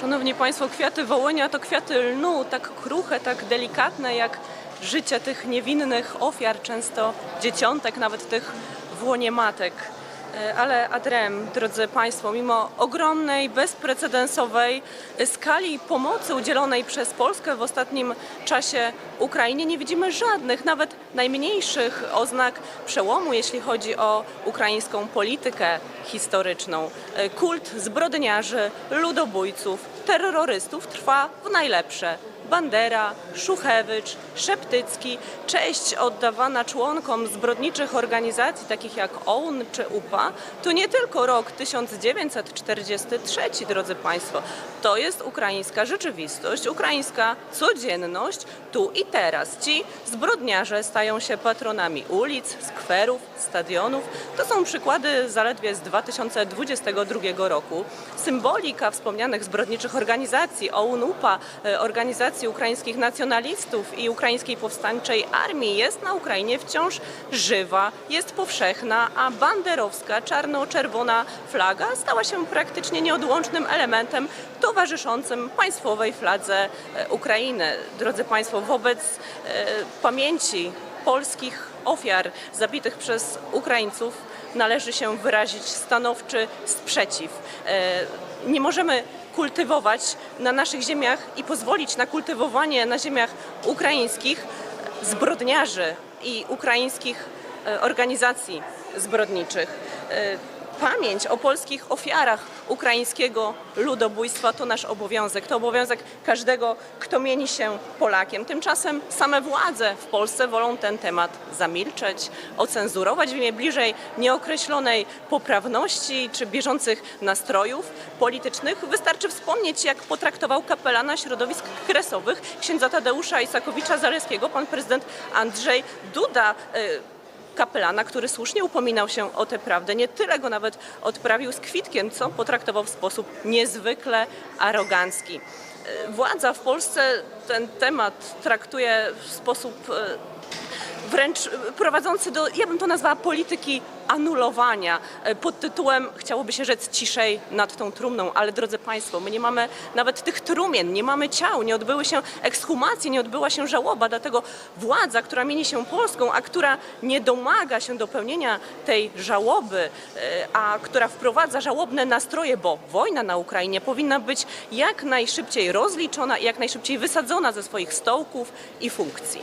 Szanowni Państwo, kwiaty wołonia to kwiaty lnu, tak kruche, tak delikatne jak życie tych niewinnych ofiar, często dzieciątek, nawet tych w łonie matek. E, Ale Adrem, drodzy Państwo, mimo ogromnej, bezprecedensowej skali pomocy udzielonej przez Polskę w ostatnim czasie Ukrainie, nie widzimy żadnych, nawet najmniejszych oznak przełomu, jeśli chodzi o ukraińską politykę historyczną. E, Kult zbrodniarzy, ludobójców, terrorystów trwa w najlepsze. Bandera, Szuchewicz, Szeptycki, cześć oddawana członkom zbrodniczych organizacji takich jak OUN czy UPA, to nie tylko rok 1943, drodzy Państwo. To jest ukraińska rzeczywistość, ukraińska codzienność tu i teraz. Ci zbrodniarze stają się patronami ulic, skwerów, stadionów. To są przykłady zaledwie z 2022 roku. Symbolika wspomnianych zbrodniczych organizacji OUN, UPA, e, organizacji ukraińskich nacjonalistów i ukraińskiej powstańczej armii jest na Ukrainie wciąż żywa, jest powszechna, a banderowska czarno-czerwona flaga stała się praktycznie nieodłącznym elementem towarzyszącym państwowej fladze e, Ukrainy. Drodzy Państwo, wobec e, pamięci polskich ofiar zabitych przez Ukraińców należy się wyrazić stanowczy sprzeciw. E, Nie możemy kultywować na naszych ziemiach i pozwolić na kultywowanie na ziemiach ukraińskich zbrodniarzy i ukraińskich e, organizacji zbrodniczych. Pamięć o polskich ofiarach ukraińskiego ludobójstwa to nasz obowiązek. To obowiązek każdego, kto mieni się Polakiem. Tymczasem same władze w Polsce wolą ten temat zamilczeć, ocenzurować w imię bliżej nieokreślonej poprawności czy bieżących nastrojów politycznych. Wystarczy wspomnieć, jak potraktował kapelana środowisk kresowych księdza Tadeusza Isakowicza-Zaleskiego pan prezydent Andrzej Duda. Kapelana, który słusznie upominał się o tę prawdę. Nie tyle go nawet odprawił z kwitkiem, co potraktował w sposób niezwykle arogancki. E, Władza w Polsce ten temat traktuje w sposób e, wręcz e, prowadzący do, ja bym to nazwała polityki anulowania e, pod tytułem, chciałoby się rzec ciszej nad tą trumną, ale drodzy Państwo, my nie mamy nawet tych trumien, nie mamy ciał, nie odbyły się ekshumacje, nie odbyła się żałoba, dlatego władza, która mieni się Polską, a która nie domaga się dopełnienia tej żałoby, e, a która wprowadza żałobne nastroje, bo wojna na Ukrainie powinna być jak najszybciej rozliczona i jak najszybciej wysadzona ze swoich stołków i funkcji.